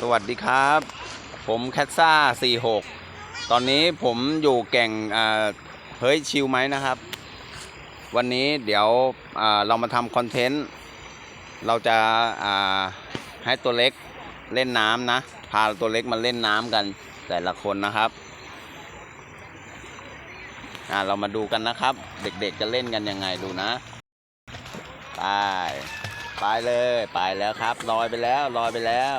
สวัสดีครับ ผมแคทซ่า 46 ตอนนี้ผมอยู่แก่งเฮ้ยชิลไหมนะครับ วันนี้เดี๋ยวเรามาทำคอนเทนต์ เราจะาให้ตัวเล็กเล่นน้ำนะ พาตัวเล็กมาเล่นน้ำกันแต่ละคนนะครับอ่าเรามาดูกันนะครับ เด็กๆจะเล่นกันยังไงดูนะไปไปเลย ไปแล้วครับลอยไปแล้วลอยไปแล้ว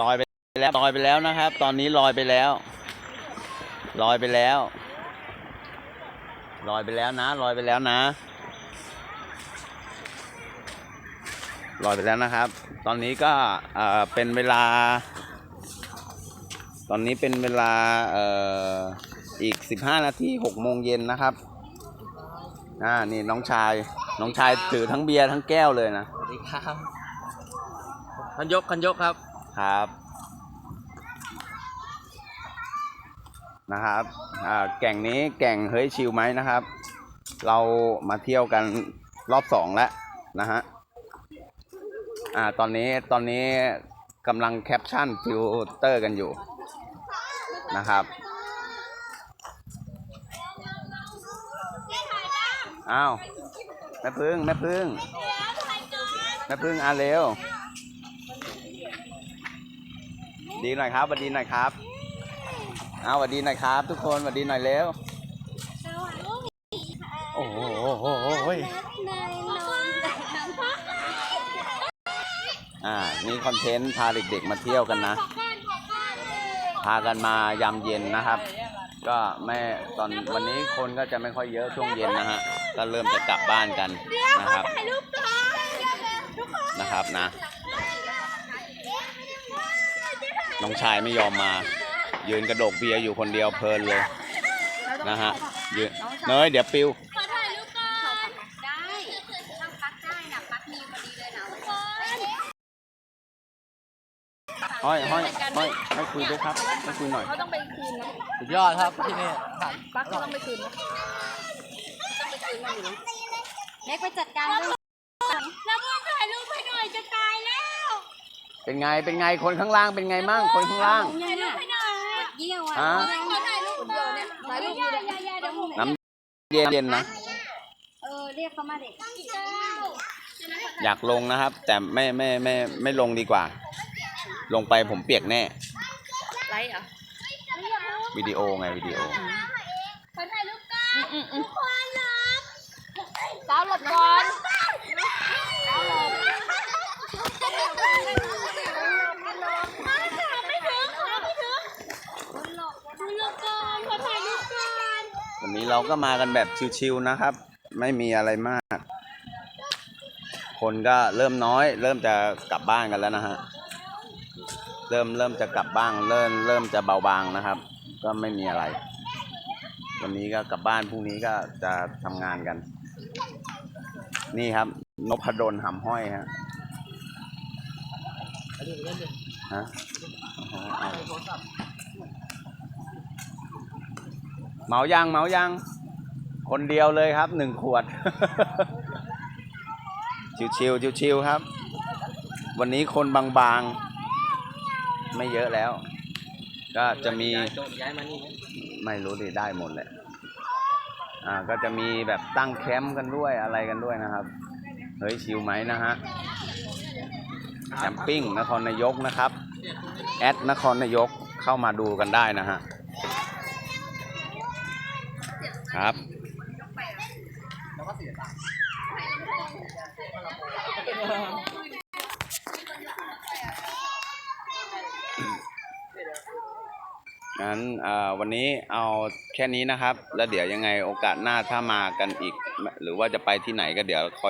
ลอยไปแล้วลอยไปแล้วนะครับ ตอนนี้ลอยไปแล้ว ลอยไปแล้ว ลอยไปแล้วนะ ลอยไปแล้วนะ ลอยไปแล้วนะครับ ตอนนี้ก็เอ่อเป็นเวลา ตอนนี้เป็นเวลาเอ่ออีก15นาที6โมงเย็นนะครับอ่านี่น้องชาย น้องชายถือทั้งเบียร์ทั้งแก้วเลยนะสวัสดีครับคันยกคันยกครับ ครับ นะครับแก่งนี้แก่งเฮ้ยชิลไหมนะครับ เรามาเที่ยวกันรอบสองแล้วนะฮะอ่าตอนนี้ตอนนี้กำลังแคปชั่นฟิลเตอร์กันอยู่นะครับอ้าวแม่พึ่งแม่พึ่งแม่พึ่งอาเร็ว ดีหน่อยครับสวัสดีหน่อยครับเอาสวัสดีหน่อยครับ ทุกคนสวัสดีหน่อยเร็วโอ้โหอ่านี่คอนเทนต์พาเด็กๆมาเที่ยวกันนะ พากันมายามเย็นนะครับ ก็ไม่ตอนวันนี้คนก็จะไม่ค่อยเยอะช่วงเย็นนะฮะก็เริ่มจะกลับบ้านกันนะครับนะครับนะ น้องชายไม่ยอมมา ยืนกระดกเบียร์อยู่คนเดียวเพลินเลยนะฮะยืนเนยเดี๋ยวปิวขอถ่ายรูปก่อนได้ทำปักได้นะปักมีพอดีเลยนะทุกคนห้อยห้อยห้อยให้คุยด้วยครับให้คุยหน่อยเขาต้องไปคืนนะสุดยอดครับที่นี่ครับปักเขาต้องไปคืนนะต้องไปคืนมาอยู่นะเล็กไปจัดการเรื่องแล้วก็ถ่ายรูปให้หน่อยจะตายแล้ว เป็นไง เป็นไง คนข้างล่างเป็นไงมั่ง คนข้างล่างถ่ายรูปให้หน่อยเยี่ยวอะฮะขอถ่ายรูปเดียวเนี่ยถ่ายรูปเดียวอย่าอย่าเดี๋ยวผมน้ำเย็นเย็นนะ เออเรียกเขามาเด็กอยากลงนะครับ แต่ไม่ไม่ไม่ไม่ลงดีกว่า ลงไปผมเปียกแน่ไรเหรอวิดีโอไงวิดีโอ ขอถ่ายรูปก่อนทุกคนหลบสาวหลบก่อนสาวหลบไม่ถึงไม่ถึงคุณหลบคุณหลบก่อนขอถ่ายรูปก่อน วันนี้ เราก็มากันแบบชิวๆนะครับ ไม่มีอะไรมาก คนก็เริ่มน้อย เริ่มจะกลับบ้านกันแล้วนะฮะเริ่มเริ่มจะกลับบ้านเริ่มเริ่มจะเบาบางนะครับ ก็ไม่มีอะไร วันนี้ก็กลับบ้านพรุ่งนี้ก็จะทำงานกัน นี่ครับนพดลหำห้อยฮะฮะอ๋อ เอาเหมายังเมายัง คนเดียวเลยครับหนึ่งขวด ชิวๆชิวๆครับ วันนี้คนบางๆ ไม่เยอะแล้ว ก็จะมีย้ายมานี่ไมไม่รู้ดิได้หมดแหละอ่าก็จะมีแบบตั้งแคมป์กันด้วยอะไรกันด้วยนะครับ เฮ้ยชิวไหมนะฮะแคมปิ้งนครนายกนะครับ แอดนครนายกเข้ามาดูกันได้นะฮะ ครับงั้นวันนี้เอาแค่นี้นะครับ แล้วเดี๋ยวยังไงโอกาสหน้าถ้ามากันอีก หรือว่าจะไปที่ไหนก็เดี๋ยวคอย